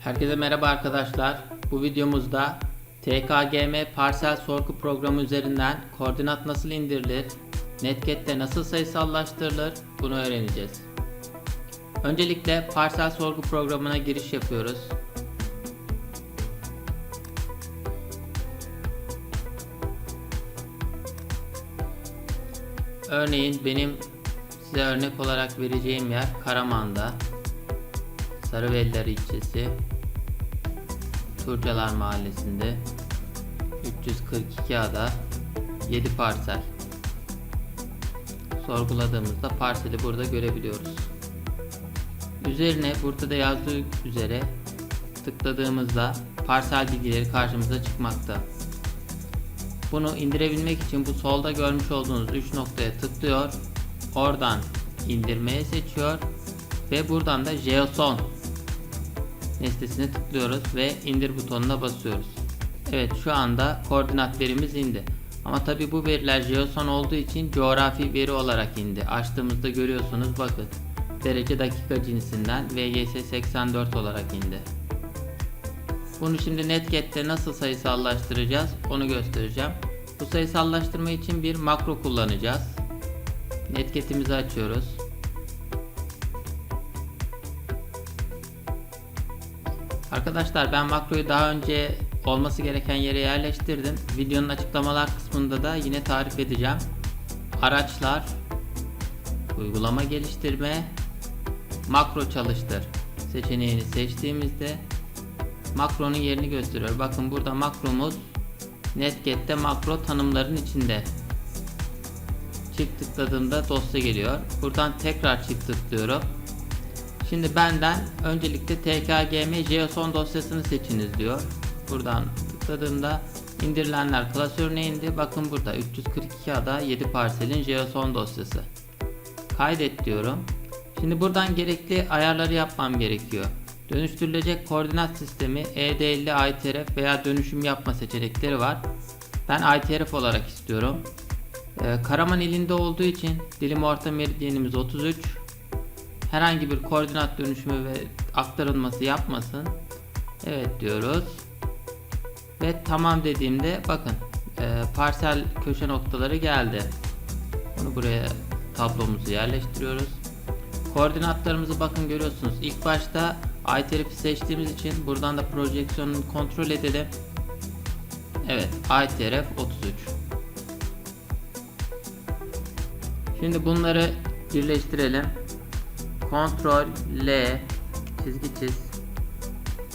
Herkese merhaba arkadaşlar. Bu videomuzda TKGM parsel sorgu programı üzerinden koordinat nasıl indirilir, Netget'te nasıl sayısallaştırılır bunu öğreneceğiz. Öncelikle parsel sorgu programına giriş yapıyoruz. Örneğin benim size örnek olarak vereceğim yer Karaman'da. Sarıveliler ilçesi Turcalar Mahallesi'nde 342 ada 7 parsel sorguladığımızda parseli burada görebiliyoruz. Üzerine burada da yazdığı üzere tıkladığımızda parsel bilgileri karşımıza çıkmakta. Bunu indirebilmek için bu solda görmüş olduğunuz 3 noktaya tıklıyor. Oradan indirmeye seçiyor ve buradan da JSON nesnesine tıklıyoruz ve indir butonuna basıyoruz. Evet şu anda koordinat verimiz indi. Ama tabi bu veriler JSON olduğu için coğrafi veri olarak indi. Açtığımızda görüyorsunuz bakın. Derece dakika cinsinden VGS84 olarak indi. Bunu şimdi Netget'te nasıl sayısallaştıracağız onu göstereceğim. Bu sayısallaştırma için bir makro kullanacağız. Netget'imizi açıyoruz. Arkadaşlar ben makroyu daha önce olması gereken yere yerleştirdim. Videonun açıklamalar kısmında da yine tarif edeceğim. Araçlar, uygulama geliştirme, makro çalıştır seçeneğini seçtiğimizde makronun yerini gösteriyor. Bakın burada makromuz Netget'te makro tanımların içinde. Çift tıkladığımda dosya geliyor. Buradan tekrar çift tıklıyorum. Şimdi benden öncelikle tkgm JSON dosyasını seçiniz diyor. Buradan tıkladığımda indirilenler klasörüne indi. Bakın burada 342 ada 7 parselin JSON dosyası. Kaydet diyorum. Şimdi buradan gerekli ayarları yapmam gerekiyor. Dönüştürülecek koordinat sistemi ED50 ITRF veya dönüşüm yapma seçenekleri var. Ben ITRF olarak istiyorum. Ee, Karaman ilinde olduğu için dilim orta meridyenimiz 33 herhangi bir koordinat dönüşümü ve aktarılması yapmasın. Evet diyoruz. Ve tamam dediğimde bakın e, parsel köşe noktaları geldi. Bunu buraya tablomuzu yerleştiriyoruz. Koordinatlarımızı bakın görüyorsunuz. İlk başta ITRF'i seçtiğimiz için buradan da projeksiyonunu kontrol edelim. Evet ITRF 33. Şimdi bunları birleştirelim. Ctrl L çizgi çiz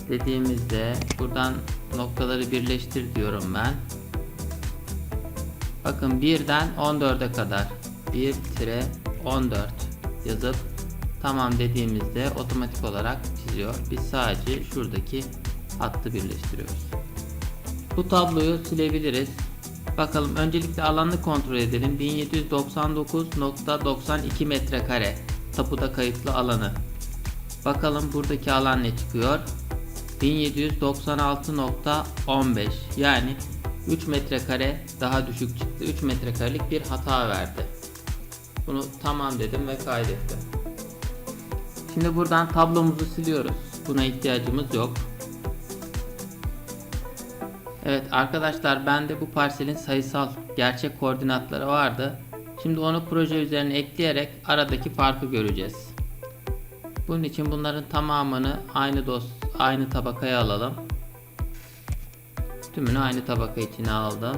dediğimizde buradan noktaları birleştir diyorum ben. Bakın 1'den 14'e kadar 1 14 yazıp tamam dediğimizde otomatik olarak çiziyor. Biz sadece şuradaki hattı birleştiriyoruz. Bu tabloyu silebiliriz. Bakalım öncelikle alanını kontrol edelim. 1799.92 metrekare tapuda kayıtlı alanı. Bakalım buradaki alan ne çıkıyor? 1796.15 yani 3 metrekare daha düşük çıktı. 3 metrekarelik bir hata verdi. Bunu tamam dedim ve kaydettim. Şimdi buradan tablomuzu siliyoruz. Buna ihtiyacımız yok. Evet arkadaşlar bende bu parselin sayısal gerçek koordinatları vardı. Şimdi onu proje üzerine ekleyerek aradaki farkı göreceğiz. Bunun için bunların tamamını aynı dos aynı tabakaya alalım. Tümünü aynı tabaka içine aldım.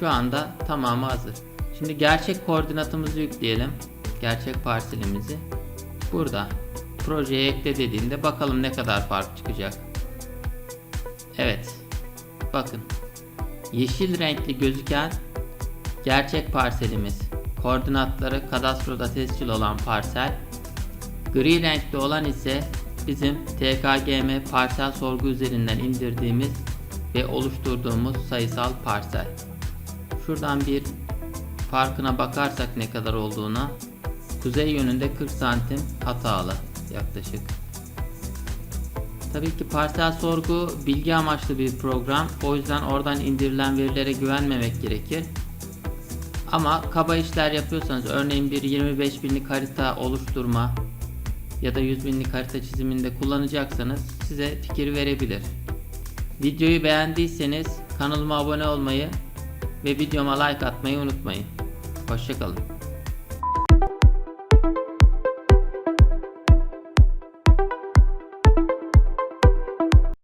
Şu anda tamamı hazır. Şimdi gerçek koordinatımızı yükleyelim. Gerçek parselimizi. Burada projeye ekle dediğinde bakalım ne kadar fark çıkacak. Evet. Bakın. Yeşil renkli gözüken gerçek parselimiz. Koordinatları kadastroda tescil olan parsel. Gri renkli olan ise bizim TKGM parsel sorgu üzerinden indirdiğimiz ve oluşturduğumuz sayısal parsel. Şuradan bir farkına bakarsak ne kadar olduğuna kuzey yönünde 40 santim hatalı yaklaşık. Tabii ki parsel sorgu bilgi amaçlı bir program. O yüzden oradan indirilen verilere güvenmemek gerekir. Ama kaba işler yapıyorsanız örneğin bir 25 binlik harita oluşturma ya da 100 binlik harita çiziminde kullanacaksanız size fikir verebilir. Videoyu beğendiyseniz kanalıma abone olmayı ve videoma like atmayı unutmayın. Hoşçakalın.